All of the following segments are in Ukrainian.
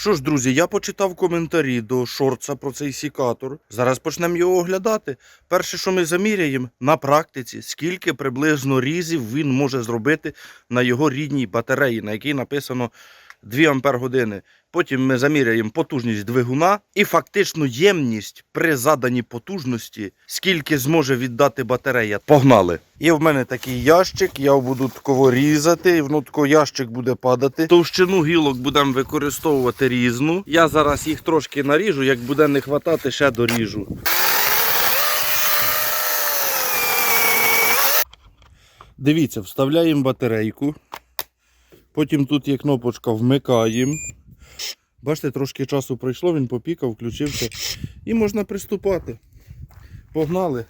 Що ж, друзі, я почитав коментарі до шорца про цей сікатор. Зараз почнемо його оглядати. Перше, що ми заміряємо на практиці, скільки приблизно різів він може зробити на його рідній батареї, на якій написано 2 ампер години. Потім ми заміряємо потужність двигуна і фактичну ємність при заданій потужності, скільки зможе віддати батарея. Погнали! Є в мене такий ящик, я буду таково різати, і воно тако ящик буде падати. Товщину гілок будемо використовувати різну. Я зараз їх трошки наріжу, як буде не хватати, ще доріжу. Дивіться, вставляємо батарейку. Потім тут є кнопочка вмикаємо. Бачите, трошки часу пройшло, він попікав, включився. І можна приступати. Погнали.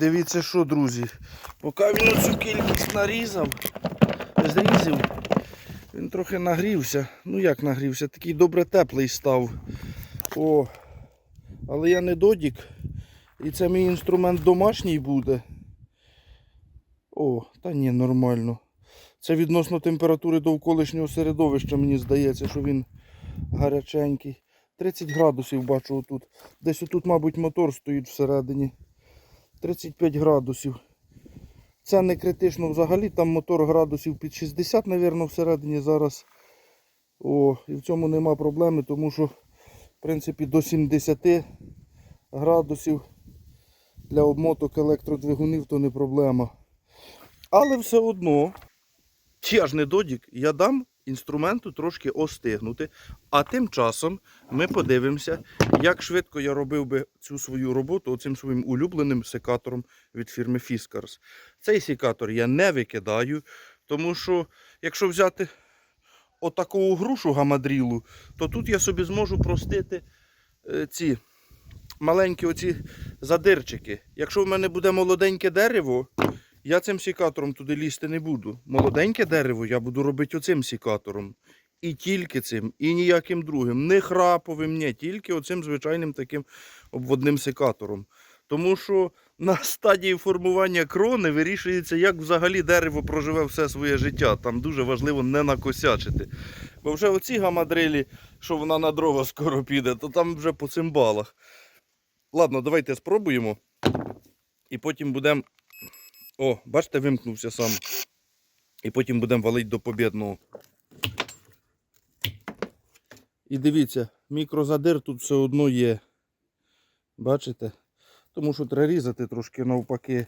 Дивіться, що, друзі. Поки він оцю кількість нарізав, зрізав, він трохи нагрівся. Ну як нагрівся, такий добре теплий став. О, але я не додік. І це мій інструмент домашній буде. О, та ні, нормально. Це відносно температури довколишнього середовища, мені здається, що він гаряченький. 30 градусів бачу отут. Десь отут, мабуть, мотор стоїть всередині. 35 градусів. Це не критично взагалі, там мотор градусів під 60, мабуть, всередині зараз. О, і в цьому нема проблеми, тому що, в принципі, до 70 градусів для обмоток електродвигунів то не проблема. Але все одно, я ж не додік, я дам інструменту трошки остигнути. А тим часом ми подивимося, як швидко я робив би цю свою роботу оцим своїм улюбленим секатором від фірми Fiskars. Цей секатор я не викидаю, тому що якщо взяти отаку грушу гамадрілу, то тут я собі зможу простити е, ці маленькі оці задирчики. Якщо в мене буде молоденьке дерево, я цим сікатором туди лізти не буду. Молоденьке дерево я буду робити оцим сікатором. І тільки цим, і ніяким другим. Не храповим, ні, тільки оцим звичайним таким обводним секатором. Тому що на стадії формування крони вирішується, як взагалі дерево проживе все своє життя. Там дуже важливо не накосячити. Бо вже оці гамадрилі, що вона на дрова скоро піде, то там вже по цимбалах. Ладно, давайте спробуємо. І потім будемо. О, бачите, вимкнувся сам. І потім будемо валити до побідного. І дивіться, мікрозадир тут все одно є. Бачите? Тому що треба різати трошки навпаки.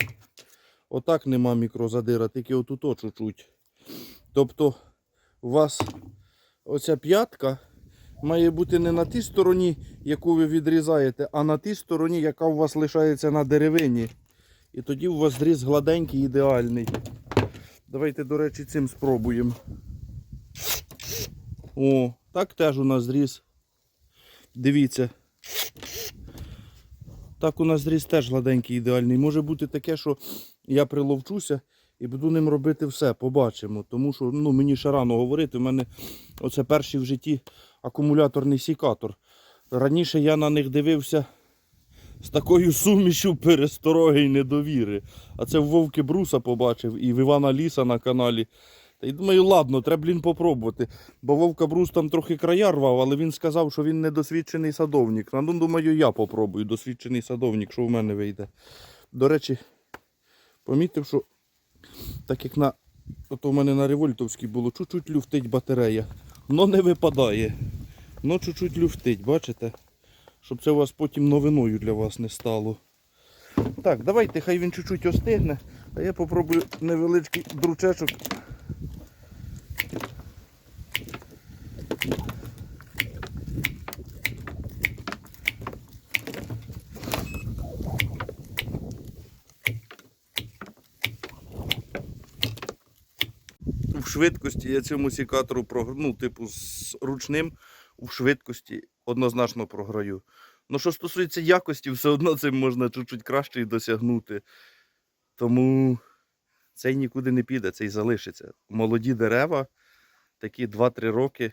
Отак нема мікрозадира, тільки отут чуть-чуть. Тобто у вас оця п'ятка має бути не на тій стороні, яку ви відрізаєте, а на тій стороні, яка у вас лишається на деревині. І тоді у вас зріз гладенький, ідеальний. Давайте, до речі, цим спробуємо. О, так теж у нас зріз. Дивіться. Так у нас зріз теж гладенький, ідеальний. Може бути таке, що я приловчуся і буду ним робити все, побачимо. Тому що ну, мені ще рано говорити, у мене оце перший в житті акумуляторний сікатор. Раніше я на них дивився з такою сумішю перестороги і недовіри. А це в Вовки Бруса побачив і в Івана Ліса на каналі. Та й думаю, ладно, треба, блін, попробувати. Бо Вовка Брус там трохи края рвав, але він сказав, що він недосвідчений садовник. Ну, думаю, я попробую, досвідчений садовник, що в мене вийде. До речі, помітив, що так як на. Ото в мене на револьтовській було, чуть-чуть люфтить батарея. Но не випадає. Но чуть-чуть люфтить, бачите? Щоб це у вас потім новиною для вас не стало. Так, давайте, хай він чуть-чуть остигне. А я попробую невеличкий дручечок. В швидкості я цьому сікатору ну, типу, з ручним у швидкості однозначно програю. Ну, що стосується якості, все одно цим можна чуть-чуть краще і досягнути. Тому цей нікуди не піде, цей залишиться. Молоді дерева, такі 2-3 роки,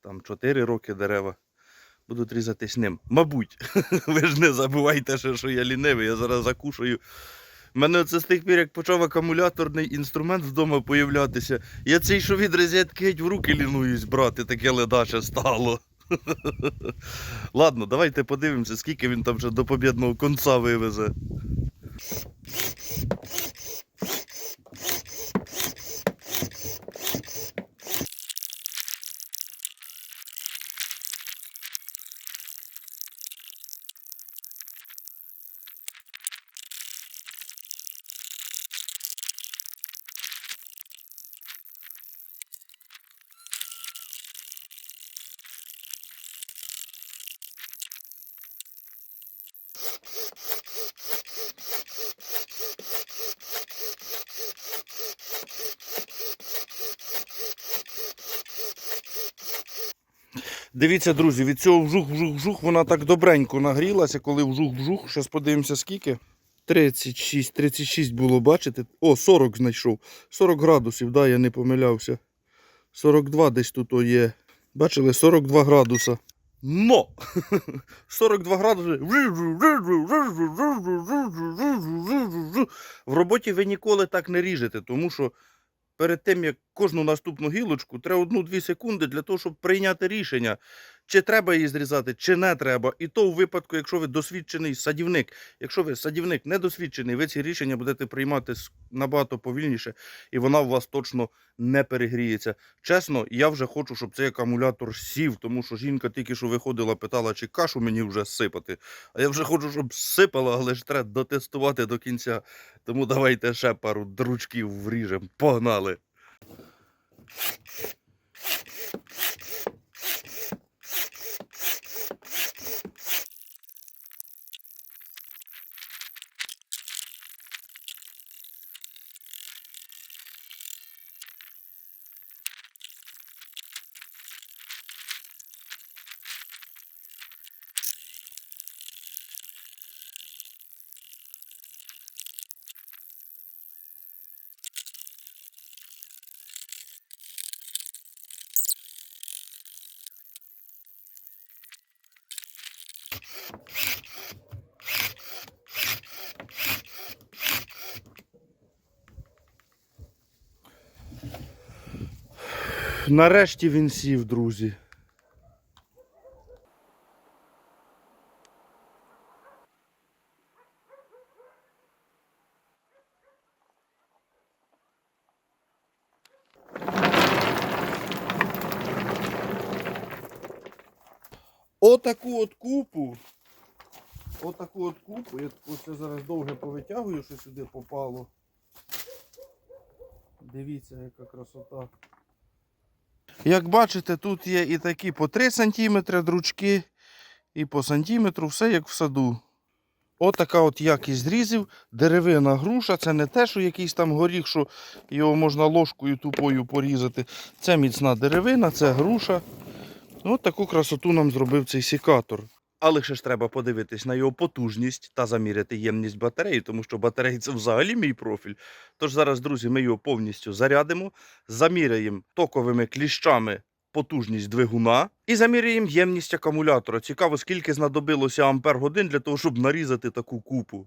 там 4 роки дерева, будуть різатись ним. Мабуть, ви ж не забувайте, що я лінивий, я зараз закушаю. У мене це з тих пір, як почав акумуляторний інструмент вдома появлятися. Я цей, що від розетки в руки лінуюсь брати, таке ледаче стало. Ладно, давайте подивимося, скільки він там вже до побідного конца вивезе. Дивіться, друзі, від цього вжух-вжух-вжух вона так добренько нагрілася, коли вжух-вжух. Зараз подивимося, скільки. 36, 36 було, бачите? О, 40 знайшов. 40 градусів, да, я не помилявся. 42 десь тут є. Бачили, 42 градуса. Но! 42 градуси. В роботі ви ніколи так не ріжете, тому що перед тим, як кожну наступну гілочку, треба одну-дві секунди для того, щоб прийняти рішення, чи треба її зрізати, чи не треба. І то у випадку, якщо ви досвідчений садівник. Якщо ви садівник недосвідчений, ви ці рішення будете приймати набагато повільніше, і вона у вас точно не перегріється. Чесно, я вже хочу, щоб цей акумулятор сів, тому що жінка тільки що виходила, питала, чи кашу мені вже сипати. А я вже хочу, щоб сипала, але ж треба дотестувати до кінця. Тому давайте ще пару дручків вріжемо. Погнали! Нарешті він сів, друзі. Отаку от купу. Отаку от купу. Я оце зараз довге повитягую, що сюди попало. Дивіться, яка красота. Як бачите, тут є і такі по 3 см дручки, і по сантиметру, все як в саду. Отака от якість зрізів, деревина груша, це не те, що якийсь там горіх, що його можна ложкою тупою порізати. Це міцна деревина, це груша. От таку красоту нам зробив цей сікатор. Але ще ж треба подивитись на його потужність та заміряти ємність батареї, тому що батареї це взагалі мій профіль. Тож зараз, друзі, ми його повністю зарядимо, заміряємо токовими кліщами потужність двигуна і заміряємо ємність акумулятора. Цікаво, скільки знадобилося ампер годин для того, щоб нарізати таку купу.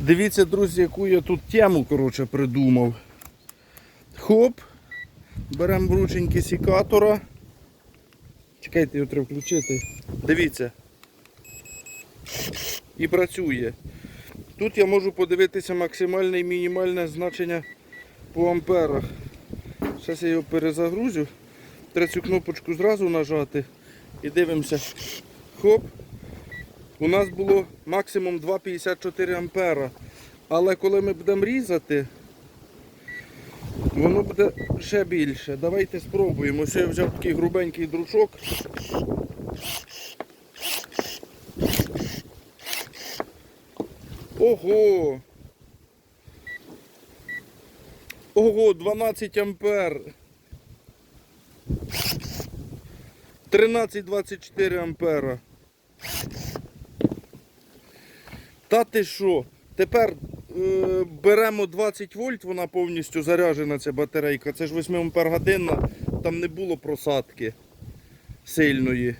Дивіться, друзі, яку я тут тему коротше, придумав. Хоп. Беремо врученьки сікатора. Чекайте, його треба включити. Дивіться. І працює. Тут я можу подивитися максимальне і мінімальне значення по амперах. Зараз я його перезагрузю. Треба цю кнопочку зразу нажати і дивимося. Хоп. У нас було максимум 2,54 ампера. Але коли ми будемо різати, Воно буде ще більше. Давайте спробуємо. Ось я взяв такий грубенький дручок. Ого! Ого, 12 ампер. 13-24 ампера. Та ти що? Тепер е, беремо 20 вольт, вона повністю заряджена, ця батарейка. Це ж 8 ампер годинна, там не було просадки сильної.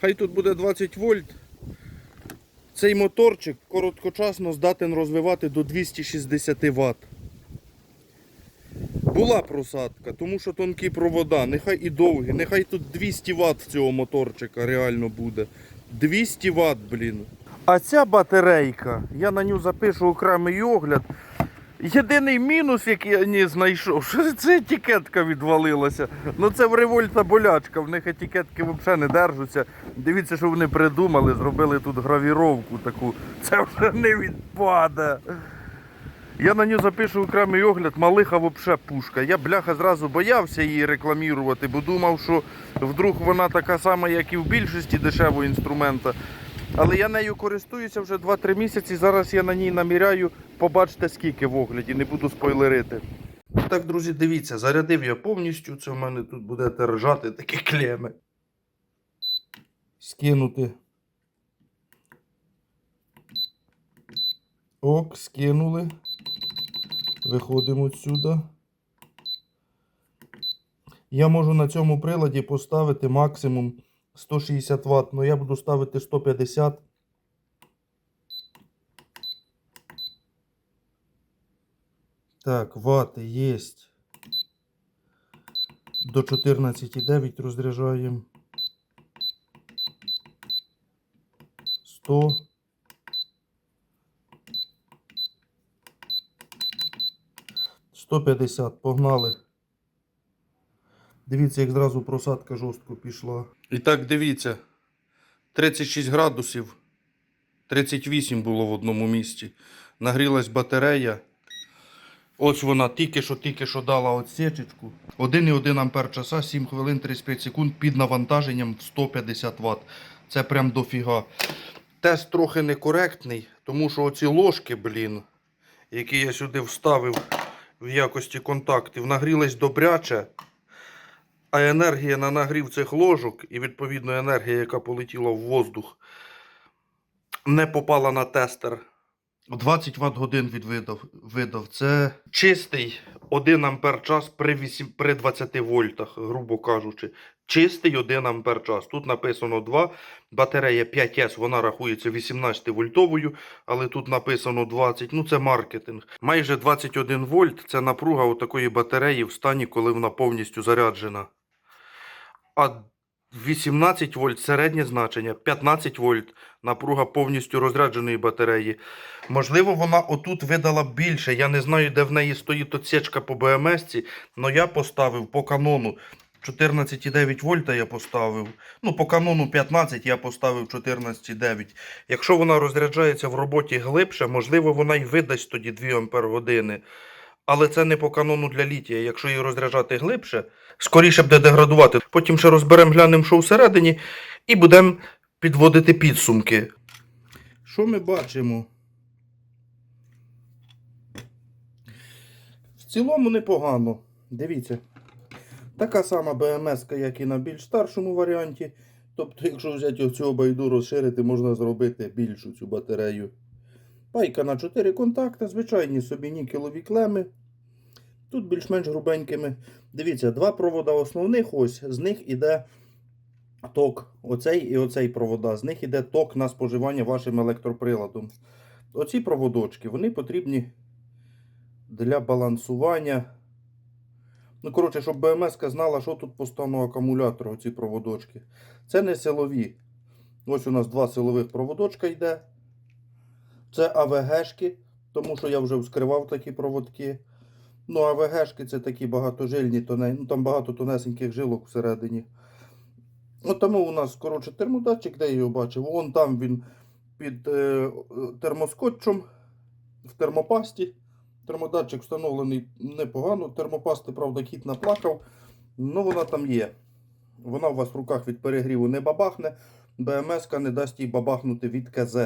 Хай тут буде 20 вольт. Цей моторчик короткочасно здатен розвивати до 260 Вт. Була просадка, тому що тонкі провода, нехай і довгі, нехай тут 200 Вт цього моторчика реально буде. 200 Вт, блін. А ця батарейка, я на нього запишу окремий огляд. Єдиний мінус, який я не знайшов, що це етикетка відвалилася. Ну це в револьта болячка, в них етикетки взагалі не держаться. Дивіться, що вони придумали, зробили тут гравіровку таку. Це вже не відпаде. Я на нього запишу окремий огляд, малиха взагалі пушка. Я бляха зразу боявся її рекламувати, бо думав, що вдруг вона така сама, як і в більшості дешевого інструмента. Але я нею користуюся вже 2-3 місяці. Зараз я на ній наміряю. Побачите скільки в огляді, не буду спойлерити. Так, друзі, дивіться, зарядив я повністю. Це в мене тут буде ржати такі клеми. Скинути. Ок, скинули. Виходимо сюди. Я можу на цьому приладі поставити максимум 160 Вт, але я буду ставити 150. Так, вати є. До 14,9 розряджаємо. 100. Сто п'ятдесят, погнали. Дивіться, як зразу просадка жорстко пішла. І так, дивіться. 36 градусів. 38 було в одному місці. Нагрілась батарея. Ось вона тільки що тільки що дала отсечечку. 1,1 ампер часа, 7 хвилин 35 секунд під навантаженням в 150 Вт. Це прям дофіга. Тест трохи некоректний, тому що оці ложки, блін, які я сюди вставив в якості контактів, нагрілись добряче. А енергія на нагрів цих ложок і відповідно енергія, яка полетіла в воздух, не попала на тестер. 20 Вт годин відвидав. Видав. Це чистий 1 ампер час при, 8, при 20 вольтах, грубо кажучи. Чистий 1 ампер час. Тут написано 2. Батарея 5С, вона рахується 18 вольтовою, але тут написано 20. Ну це маркетинг. Майже 21 вольт це напруга у такої батареї в стані, коли вона повністю заряджена. А 18 вольт середнє значення, 15 вольт напруга повністю розрядженої батареї. Можливо, вона отут видала більше. Я не знаю, де в неї стоїть отсечка по БМС, але я поставив по канону 14,9 вольта я поставив. Ну, по канону 15 я поставив 14,9. Якщо вона розряджається в роботі глибше, можливо, вона й видасть тоді 2 ампер години. Але це не по канону для літія. Якщо її розряджати глибше, скоріше буде деградувати. Потім ще розберемо, глянемо, що всередині, і будемо підводити підсумки. Що ми бачимо? В цілому непогано. Дивіться. Така сама БМС, як і на більш старшому варіанті. Тобто, якщо взяти оцю байду розширити, можна зробити більшу цю батарею. Пайка на 4 контакти, звичайні собі нікелові клеми. Тут більш-менш грубенькими. Дивіться, два провода основних ось, з них іде ток. Оцей і оцей провода. З них іде ток на споживання вашим електроприладом. Оці проводочки вони потрібні для балансування. Ну, коротше, щоб БМС знала, що тут по стану акумулятора, оці проводочки. Це не силові. Ось у нас два силових проводочка йде. Це АВГшки, тому що я вже вскривав такі проводки. Ну, АВГшки це такі багатожильні, тоне... ну, там багато тонесеньких жилок всередині. Ну, тому у нас, коротше, термодатчик, де я його бачив, вон там він під е, термоскотчем в термопасті Термодатчик встановлений непогано. Термопасти, правда, кіт наплакав. Ну вона там є. Вона у вас в руках від перегріву не бабахне. БМС не дасть їй бабахнути від КЗ.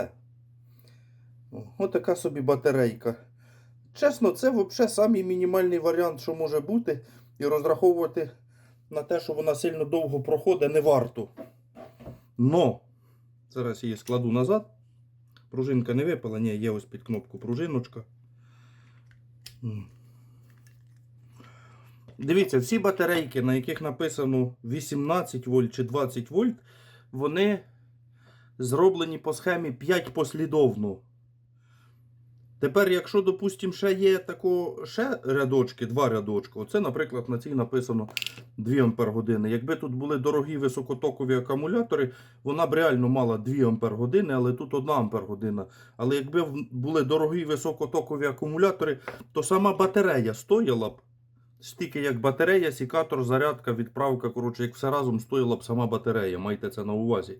Ось така собі батарейка. Чесно, це взагалі самий мінімальний варіант, що може бути. І розраховувати на те, що вона сильно довго проходить, не варто. Но, зараз її складу назад. Пружинка не випала, ні, є ось під кнопку пружиночка. Дивіться, всі батарейки, на яких написано 18 вольт чи 20 вольт, вони зроблені по схемі 5 послідовно. Тепер, якщо, допустимо, ще є тако, ще рядочки, два рядочки, оце, наприклад, на цій написано 2 Ампер. Якби тут були дорогі високотокові акумулятори, вона б реально мала 2 Ампер але тут 1 Ампер. Але якби були дорогі високотокові акумулятори, то сама батарея стояла б. Стільки як батарея, сікатор, зарядка, відправка, коротше, як все разом стоїла б сама батарея, майте це на увазі.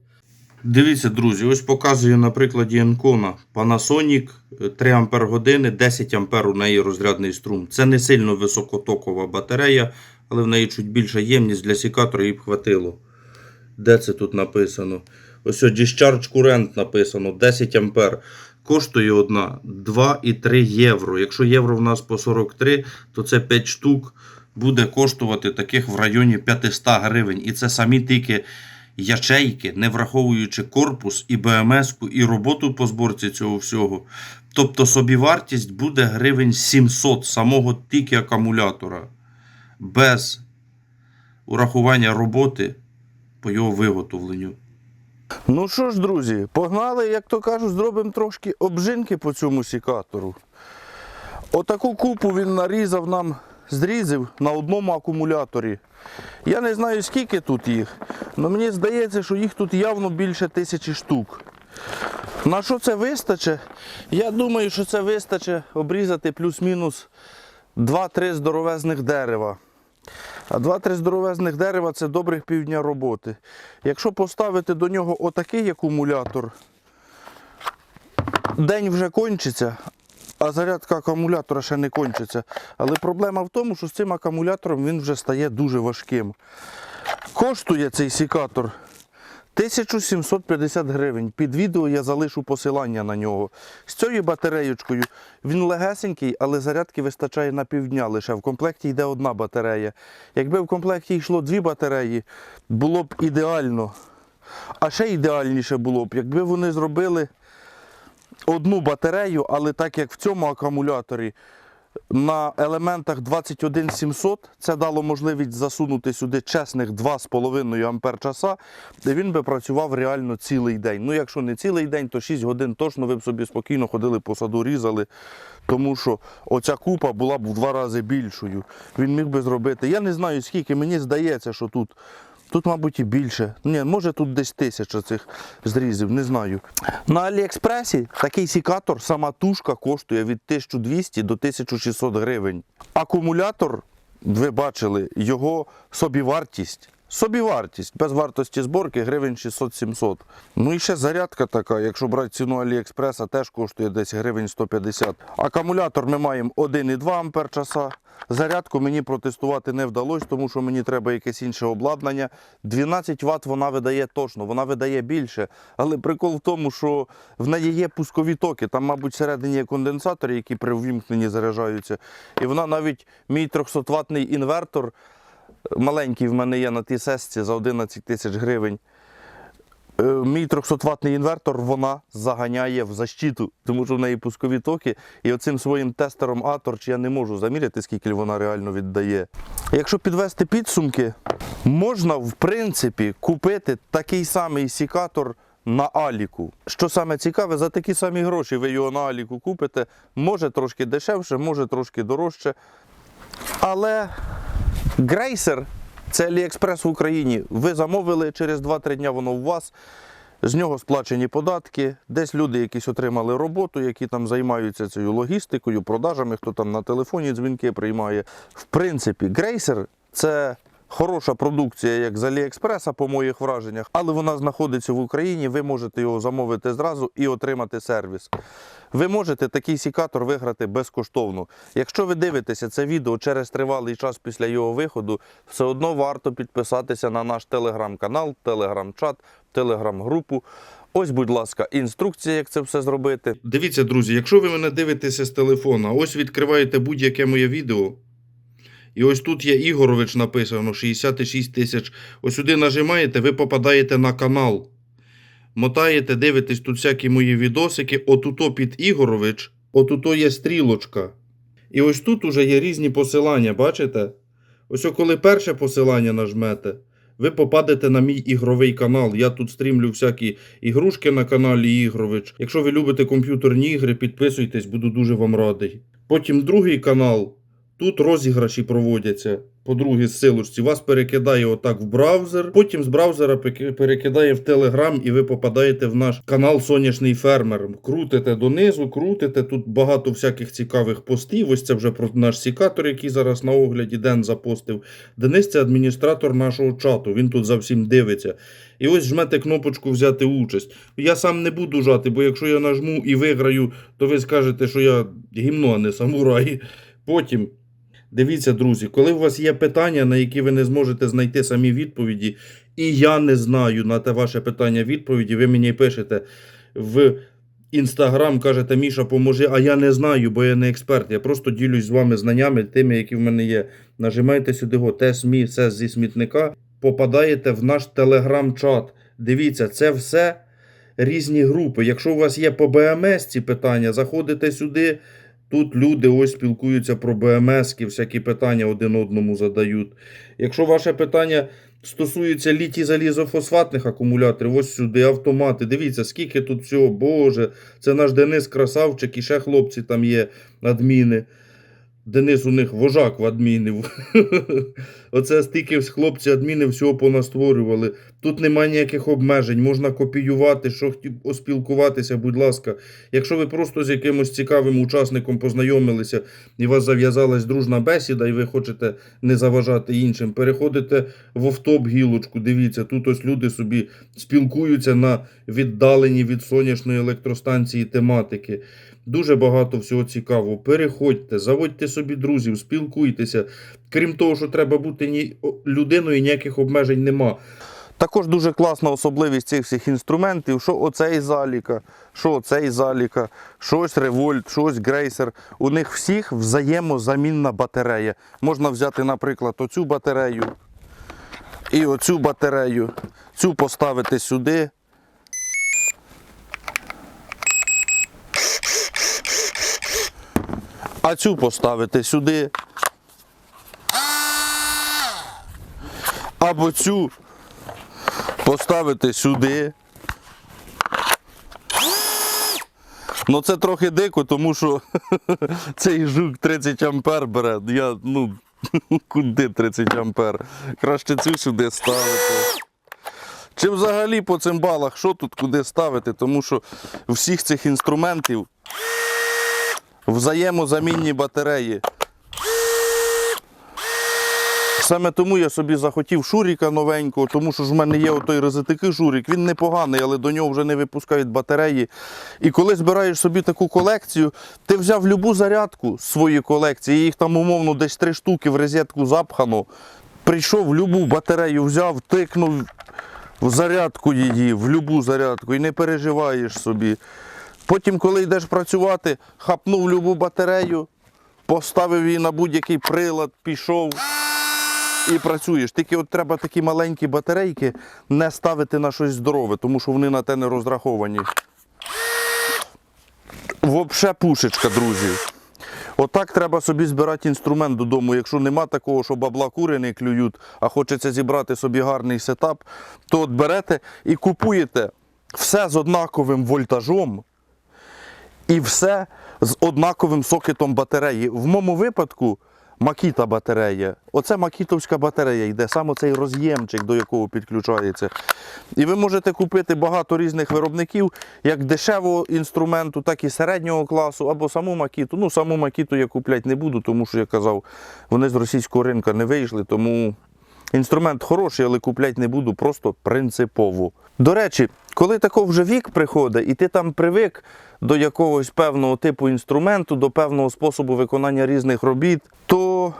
Дивіться, друзі, ось показую на прикладі Енкона. Panasonic е, 3 Ампер години, 10 Ампер у неї розрядний струм. Це не сильно високотокова батарея, але в неї чуть більша ємність для сікатора їй б хватило. Де це тут написано? Ось о, Discharge Current написано 10 Ампер. Коштує одна 2,3 євро. Якщо євро в нас по 43, то це 5 штук буде коштувати таких в районі 500 гривень. І це самі тільки ячейки, не враховуючи корпус і БМС, і роботу по зборці цього всього. Тобто собівартість буде гривень 700 самого тільки акумулятора. Без урахування роботи по його виготовленню. Ну що ж, друзі, погнали, як то кажуть, зробимо трошки обжинки по цьому сікатору. Отаку купу він нарізав нам зрізів на одному акумуляторі. Я не знаю скільки тут їх, але мені здається, що їх тут явно більше тисячі штук. На що це вистачить? Я думаю, що це вистачить обрізати плюс-мінус 2-3 здоровезних дерева. А 2-3 здоровезних дерева це добрих півдня роботи. Якщо поставити до нього отакий акумулятор, день вже кончиться, а зарядка акумулятора ще не кончиться. Але проблема в тому, що з цим акумулятором він вже стає дуже важким. Коштує цей сікатор 1750 гривень. Під відео я залишу посилання на нього. З цією батареєчкою він легесенький, але зарядки вистачає на півдня лише. В комплекті йде одна батарея. Якби в комплекті йшло дві батареї, було б ідеально. А ще ідеальніше було б, якби вони зробили одну батарею, але так як в цьому акумуляторі на елементах 21700 це дало можливість засунути сюди чесних 2,5 ампер часа, де він би працював реально цілий день. Ну, якщо не цілий день, то 6 годин точно ви б собі спокійно ходили по саду, різали, тому що оця купа була б в два рази більшою. Він міг би зробити. Я не знаю скільки, мені здається, що тут. Тут, мабуть, і більше. Ні, може тут десь тисяча цих зрізів, не знаю. На Аліекспресі такий сікатор, сама тушка коштує від 1200 до 1600 гривень. Акумулятор, ви бачили, його собівартість. Собівартість без вартості зборки гривень 600-700. Ну і ще зарядка така, якщо брати ціну Аліекспреса, теж коштує десь гривень 150. Акумулятор ми маємо 1,2 ампер часа. Зарядку мені протестувати не вдалося, тому що мені треба якесь інше обладнання. 12 Вт вона видає точно, вона видає більше. Але прикол в тому, що в неї є пускові токи. Там, мабуть, всередині є конденсатори, які при ввімкненні заряджаються. І вона навіть мій 300 ваттний інвертор, маленький в мене є на тій сесці за 11 тисяч гривень. Е, Мій 300-ваттний інвертор вона заганяє в защиту, тому що в неї пускові токи. І оцим своїм тестером Аторч я не можу заміряти, скільки вона реально віддає. Якщо підвести підсумки, можна в принципі купити такий самий сікатор на Аліку. Що саме цікаве, за такі самі гроші ви його на Аліку купите. Може трошки дешевше, може трошки дорожче. Але Грейсер це Аліекспрес в Україні. Ви замовили через 2-3 дня воно у вас. З нього сплачені податки. Десь люди якісь отримали роботу, які там займаються цією логістикою, продажами, хто там на телефоні дзвінки приймає. В принципі, Грейсер це Хороша продукція, як з Аліекспреса, по моїх враженнях, але вона знаходиться в Україні. Ви можете його замовити зразу і отримати сервіс. Ви можете такий сікатор виграти безкоштовно. Якщо ви дивитеся це відео через тривалий час після його виходу, все одно варто підписатися на наш телеграм-канал, телеграм-чат, телеграм-групу. Ось, будь ласка, інструкція, як це все зробити. Дивіться, друзі, якщо ви мене дивитеся з телефона, ось відкриваєте будь-яке моє відео. І ось тут є Ігорович написано 66 тисяч. Ось сюди нажимаєте, ви попадаєте на канал. Мотаєте, дивитесь тут всякі мої відосики. Отуто під Ігорович, отуто є стрілочка. І ось тут уже є різні посилання, бачите? Ось коли перше посилання нажмете, ви попадете на мій ігровий канал. Я тут стрімлю всякі ігрушки на каналі Ігрович. Якщо ви любите комп'ютерні ігри, підписуйтесь, буду дуже вам радий. Потім другий канал. Тут розіграші проводяться по другій силочці. Вас перекидає отак в браузер. Потім з браузера перекидає в Телеграм, і ви попадаєте в наш канал Сонячний фермер. Крутите донизу, крутите. Тут багато всяких цікавих постів. Ось це вже про наш сікатор, який зараз на огляді Ден запостив. Денис це адміністратор нашого чату. Він тут за всім дивиться. І ось жмете кнопочку взяти участь. Я сам не буду жати, бо якщо я нажму і виграю, то ви скажете, що я гімно, а не самурай. Потім. Дивіться, друзі, коли у вас є питання, на які ви не зможете знайти самі відповіді, і я не знаю на те ваше питання відповіді, ви мені пишете в інстаграм, кажете, Міша, поможи, а я не знаю, бо я не експерт. Я просто ділюсь з вами знаннями, тими, які в мене є. Нажимайте сюди го, те СМІ, все зі смітника, попадаєте в наш телеграм-чат. Дивіться, це все різні групи. Якщо у вас є по БМС ці питання, заходите сюди. Тут люди ось спілкуються про БМС, всякі питання один одному задають. Якщо ваше питання стосується літій залізофосфатних акумуляторів, ось сюди автомати. Дивіться, скільки тут всього, Боже, це наш Денис Красавчик, і ще хлопці там є адміни. Денис у них вожак в адмінів. Оце стільки хлопці адміни всього понастворювали. Тут немає ніяких обмежень, можна копіювати, що хотів поспілкуватися, будь ласка. Якщо ви просто з якимось цікавим учасником познайомилися і у вас зав'язалась дружна бесіда, і ви хочете не заважати іншим, переходите в офтоп гілочку. Дивіться, тут ось люди собі спілкуються на віддаленій від сонячної електростанції тематики. Дуже багато всього цікавого. Переходьте, заводьте собі друзів, спілкуйтеся. Крім того, що треба бути ні людиною, ніяких обмежень нема. Також дуже класна особливість цих всіх інструментів, що оцей заліка, що оцей заліка, щось револьт, щось грейсер. У них всіх взаємозамінна батарея. Можна взяти, наприклад, оцю батарею і оцю батарею. Цю поставити сюди. А цю поставити сюди. Або цю поставити сюди. Ну це трохи дико, тому що цей жук 30 ампер бере. Я, ну, куди 30 ампер? Краще цю сюди ставити. Чи взагалі по цимбалах, що тут куди ставити? Тому що всіх цих інструментів взаємозамінні батареї. Саме тому я собі захотів шуріка новенького, тому що ж в мене є отой розетики шурік. Він непоганий, але до нього вже не випускають батареї. І коли збираєш собі таку колекцію, ти взяв любу зарядку з своєї колекції, їх там умовно десь три штуки в розетку запхано. Прийшов, любу батарею взяв, тикнув в зарядку її, в любу зарядку, і не переживаєш собі. Потім, коли йдеш працювати, хапнув любу батарею, поставив її на будь-який прилад, пішов і працюєш. Тільки от треба такі маленькі батарейки не ставити на щось здорове, тому що вони на те не розраховані. Вообще пушечка, друзі. Отак треба собі збирати інструмент додому. Якщо нема такого, що бабла кури не клюють, а хочеться зібрати собі гарний сетап, то от берете і купуєте все з однаковим вольтажом і все з однаковим сокетом батареї. В моєму випадку Макіта батарея. Оце макітовська батарея йде, саме цей роз'ємчик, до якого підключається. І ви можете купити багато різних виробників, як дешевого інструменту, так і середнього класу, або саму макіту. Ну, саму макіту я купляти не буду, тому що я казав, вони з російського ринку не вийшли, тому Інструмент хороший, але купляти не буду, просто принципово. До речі, коли тако вже вік приходить, і ти там привик до якогось певного типу інструменту, до певного способу виконання різних робіт, то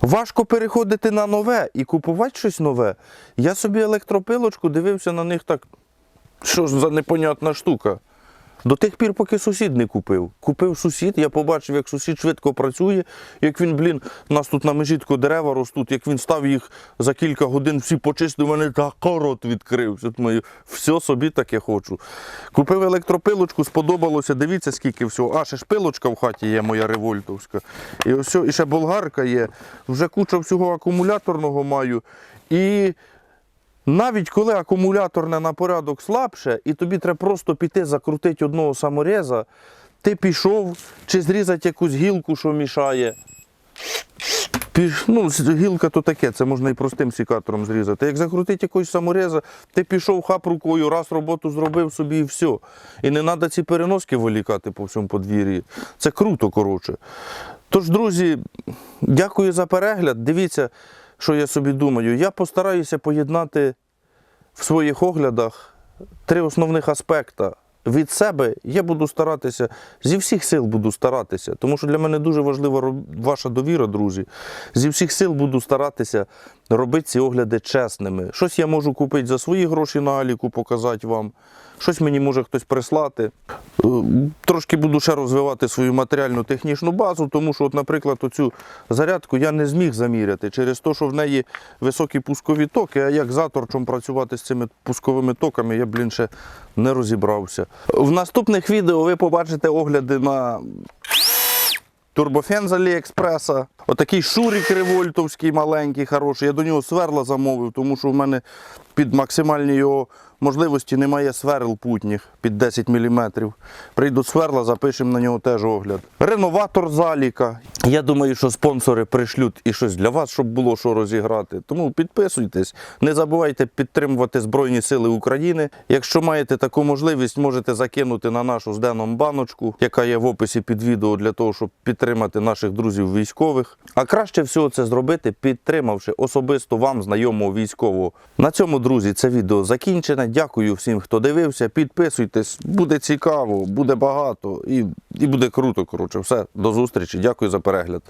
важко переходити на нове і купувати щось нове. Я собі електропилочку дивився на них так. Що ж за непонятна штука? До тих пір, поки сусід не купив. Купив сусід, я побачив, як сусід швидко працює, як він, блін, у нас тут на межі дерева ростуть, як він став їх за кілька годин всі почистив, у мене так рот відкрився. Думаю, все собі таке хочу. Купив електропилочку, сподобалося, дивіться, скільки всього. А, ще ж пилочка в хаті є моя револьтовська. І ось, і ще болгарка є. Вже куча всього акумуляторного маю. І навіть коли акумуляторне на порядок слабше, і тобі треба просто піти закрутити одного самореза, ти пішов чи зрізати якусь гілку, що мішає. Піш... Ну, гілка то таке, це можна і простим сікатором зрізати. Як закрутити якогось самореза, ти пішов хап рукою, раз роботу зробив собі і все. І не треба ці переноски волікати по всьому подвір'ї. Це круто, коротше. Тож, друзі, дякую за перегляд. Дивіться, що я собі думаю. Я постараюся поєднати в своїх оглядах три основних аспекти. Від себе я буду старатися, зі всіх сил буду старатися, тому що для мене дуже важлива ваша довіра, друзі. Зі всіх сил буду старатися робити ці огляди чесними. Щось я можу купити за свої гроші на Аліку, показати вам. Щось мені може хтось прислати. Е, Трошки буду ще розвивати свою матеріальну технічну базу, тому що, от, наприклад, оцю зарядку я не зміг заміряти через те, що в неї високі пускові токи, а як заторчом працювати з цими пусковими токами, я, блін, ще не розібрався. В наступних відео ви побачите огляди на турбофен з Аліекспреса. Отакий шурік револьтовський маленький, хороший. Я до нього сверла замовив, тому що в мене під максимальні його можливості немає сверл путніх під 10 мм. Прийдуть сверла, запишемо на нього теж огляд. Реноватор заліка. Я думаю, що спонсори пришлють і щось для вас, щоб було що розіграти. Тому підписуйтесь. Не забувайте підтримувати Збройні Сили України. Якщо маєте таку можливість, можете закинути на нашу з Деном баночку, яка є в описі під відео для того, щоб підтримати наших друзів військових. А краще всього це зробити, підтримавши особисто вам знайомого військового. На цьому, друзі, це відео закінчене. Дякую всім, хто дивився. Підписуйтесь, буде цікаво, буде багато і, і буде круто. Коротше, все, до зустрічі. Дякую за перегляд.